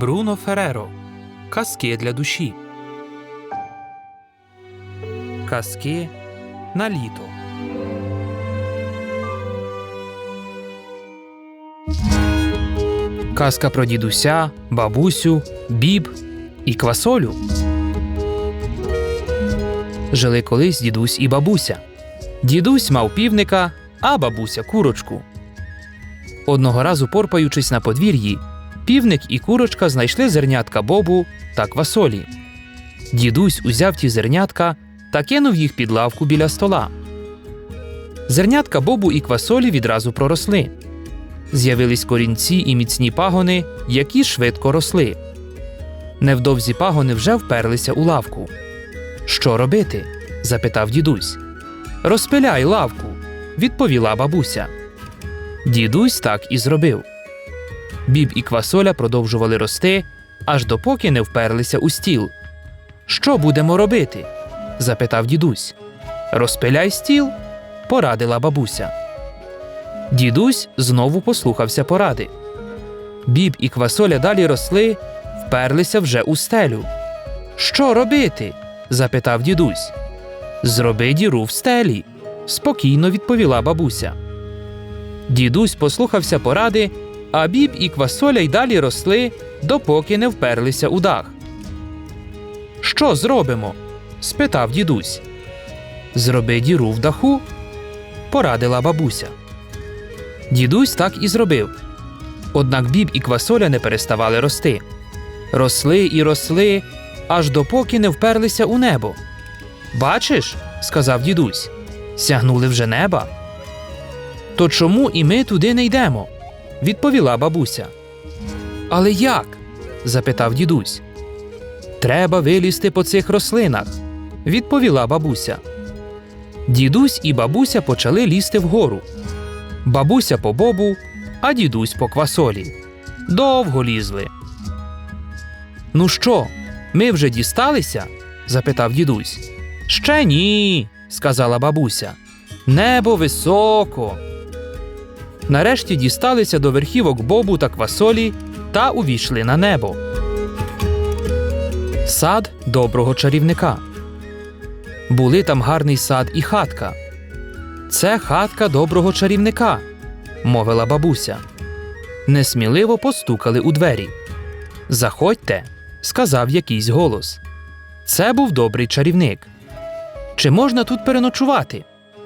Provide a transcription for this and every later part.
Бруно Фереро. Казки для душі. Казки на літо. Казка про дідуся, бабусю, біб і квасолю. Жили колись дідусь і бабуся. Дідусь мав півника, а бабуся курочку. Одного разу, порпаючись на подвір'ї, півник і курочка знайшли зернятка бобу та квасолі. Дідусь узяв ті зернятка та кинув їх під лавку біля стола. Зернятка бобу і квасолі відразу проросли. З'явились корінці і міцні пагони, які швидко росли. Невдовзі пагони вже вперлися у лавку. Що робити? запитав дідусь. Розпиляй лавку, відповіла бабуся. Дідусь так і зробив. Біб і квасоля продовжували рости, аж допоки не вперлися у стіл. Що будемо робити? запитав дідусь. Розпиляй стіл, порадила бабуся. Дідусь знову послухався поради. Біб і квасоля далі росли, вперлися вже у стелю. Що робити? запитав дідусь. Зроби діру в стелі, спокійно відповіла бабуся. Дідусь послухався поради, а біб і квасоля й далі росли, допоки не вперлися у дах. Що зробимо? спитав дідусь. Зроби діру в даху, порадила бабуся. Дідусь так і зробив. Однак біб і квасоля не переставали рости. Росли і росли, аж допоки не вперлися у небо. Бачиш, сказав дідусь, сягнули вже неба. То чому і ми туди не йдемо? Відповіла бабуся. Але як? запитав дідусь. Треба вилізти по цих рослинах, відповіла бабуся. Дідусь і бабуся почали лізти вгору. Бабуся по бобу, а дідусь по квасолі. Довго лізли. Ну що, ми вже дісталися? запитав дідусь. Ще ні, сказала бабуся. Небо високо. Нарешті дісталися до верхівок бобу та квасолі та увійшли на небо. Сад доброго чарівника. Були там гарний сад і хатка. Це хатка доброго чарівника, мовила бабуся. Несміливо постукали у двері. Заходьте, сказав якийсь голос. Це був добрий чарівник. Чи можна тут переночувати?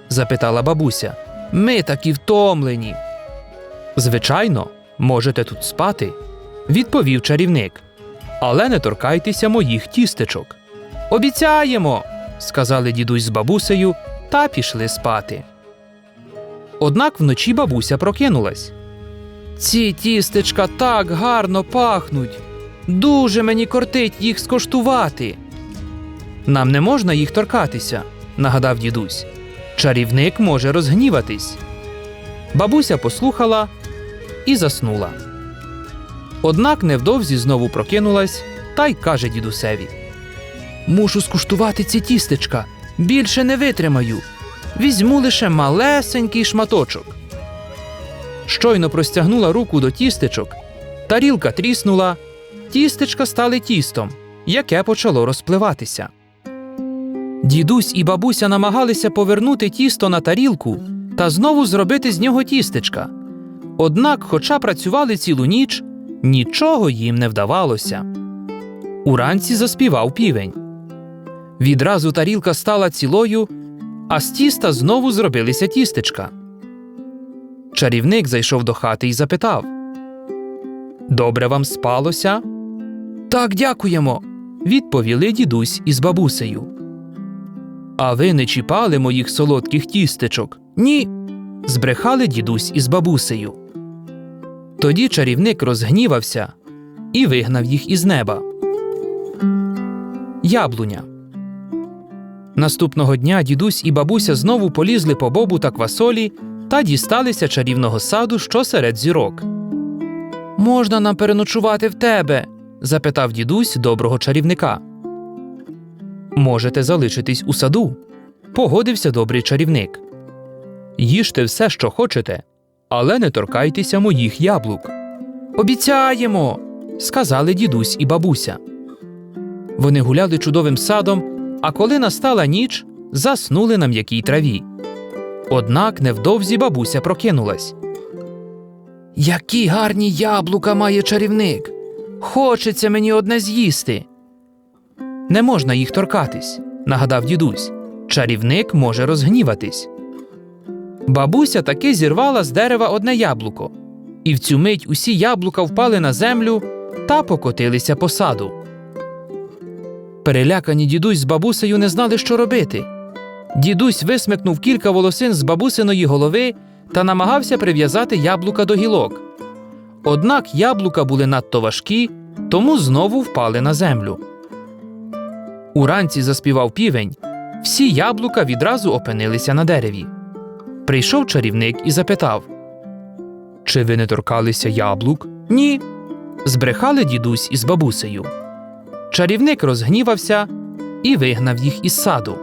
запитала бабуся. Ми такі втомлені. Звичайно, можете тут спати, відповів чарівник. Але не торкайтеся моїх тістечок. Обіцяємо, сказали дідусь з бабусею та пішли спати. Однак вночі бабуся прокинулась. Ці тістечка так гарно пахнуть. Дуже мені кортить їх скоштувати. Нам не можна їх торкатися, нагадав дідусь. Чарівник може розгніватись. Бабуся послухала і заснула. Однак невдовзі знову прокинулась та й каже дідусеві: Мушу скуштувати ці тістечка, більше не витримаю. Візьму лише малесенький шматочок. Щойно простягнула руку до тістечок, тарілка тріснула, тістечка стали тістом, яке почало розпливатися. Дідусь і бабуся намагалися повернути тісто на тарілку та знову зробити з нього тістечка. Однак, хоча працювали цілу ніч, нічого їм не вдавалося. Уранці заспівав півень. Відразу тарілка стала цілою, а з тіста знову зробилися тістечка. Чарівник зайшов до хати і запитав Добре вам спалося? Так, дякуємо, відповіли дідусь із бабусею. А ви не чіпали моїх солодких тістечок? Ні. збрехали дідусь із бабусею. Тоді чарівник розгнівався і вигнав їх із неба. Яблуня. Наступного дня дідусь і бабуся знову полізли по бобу та квасолі та дісталися чарівного саду, що серед зірок. Можна нам переночувати в тебе? запитав дідусь доброго чарівника. Можете залишитись у саду, погодився добрий чарівник. Їжте все, що хочете, але не торкайтеся моїх яблук. Обіцяємо. сказали дідусь і бабуся. Вони гуляли чудовим садом, а коли настала ніч, заснули на м'якій траві. Однак невдовзі бабуся прокинулась. Які гарні яблука має чарівник. Хочеться мені одне з'їсти. Не можна їх торкатись, нагадав дідусь. Чарівник може розгніватись. Бабуся таки зірвала з дерева одне яблуко, і в цю мить усі яблука впали на землю та покотилися по саду. Перелякані дідусь з бабусею не знали, що робити. Дідусь висмикнув кілька волосин з бабусиної голови та намагався прив'язати яблука до гілок. Однак яблука були надто важкі, тому знову впали на землю. Уранці заспівав півень. Всі яблука відразу опинилися на дереві. Прийшов чарівник і запитав: Чи ви не торкалися яблук? Ні. Збрехали дідусь із бабусею. Чарівник розгнівався і вигнав їх із саду.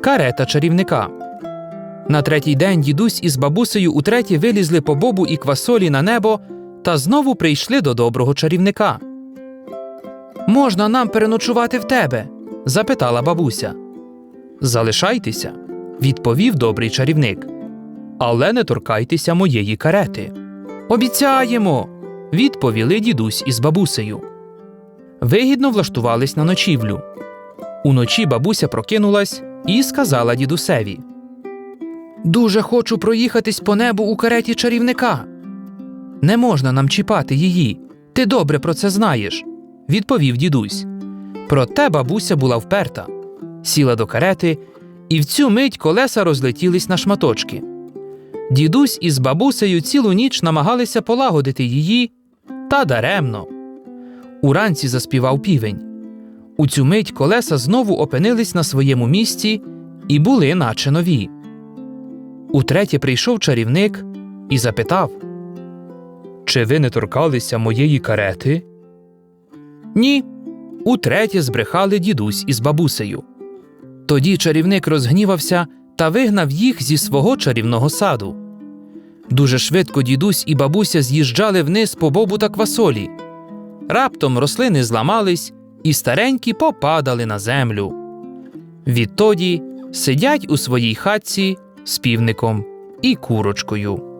Карета чарівника. На третій день дідусь із бабусею утретє вилізли по бобу і квасолі на небо та знову прийшли до доброго чарівника. Можна нам переночувати в тебе? запитала бабуся. Залишайтеся, відповів добрий чарівник. Але не торкайтеся моєї карети. Обіцяємо, відповіли дідусь із бабусею. Вигідно влаштувались на ночівлю. Уночі бабуся прокинулась і сказала дідусеві: Дуже хочу проїхатись по небу у кареті чарівника. Не можна нам чіпати її. Ти добре про це знаєш, відповів дідусь. Проте бабуся була вперта, сіла до карети, і в цю мить колеса розлетілись на шматочки. Дідусь із бабусею цілу ніч намагалися полагодити її, та даремно. Уранці заспівав півень. У цю мить колеса знову опинились на своєму місці і були наче нові. Утретє прийшов чарівник і запитав: Чи ви не торкалися моєї карети? Ні. Утретє збрехали дідусь із бабусею. Тоді чарівник розгнівався та вигнав їх зі свого чарівного саду. Дуже швидко дідусь і бабуся з'їжджали вниз по бобу та квасолі. Раптом рослини зламались, і старенькі попадали на землю. Відтоді сидять у своїй хатці з півником і курочкою.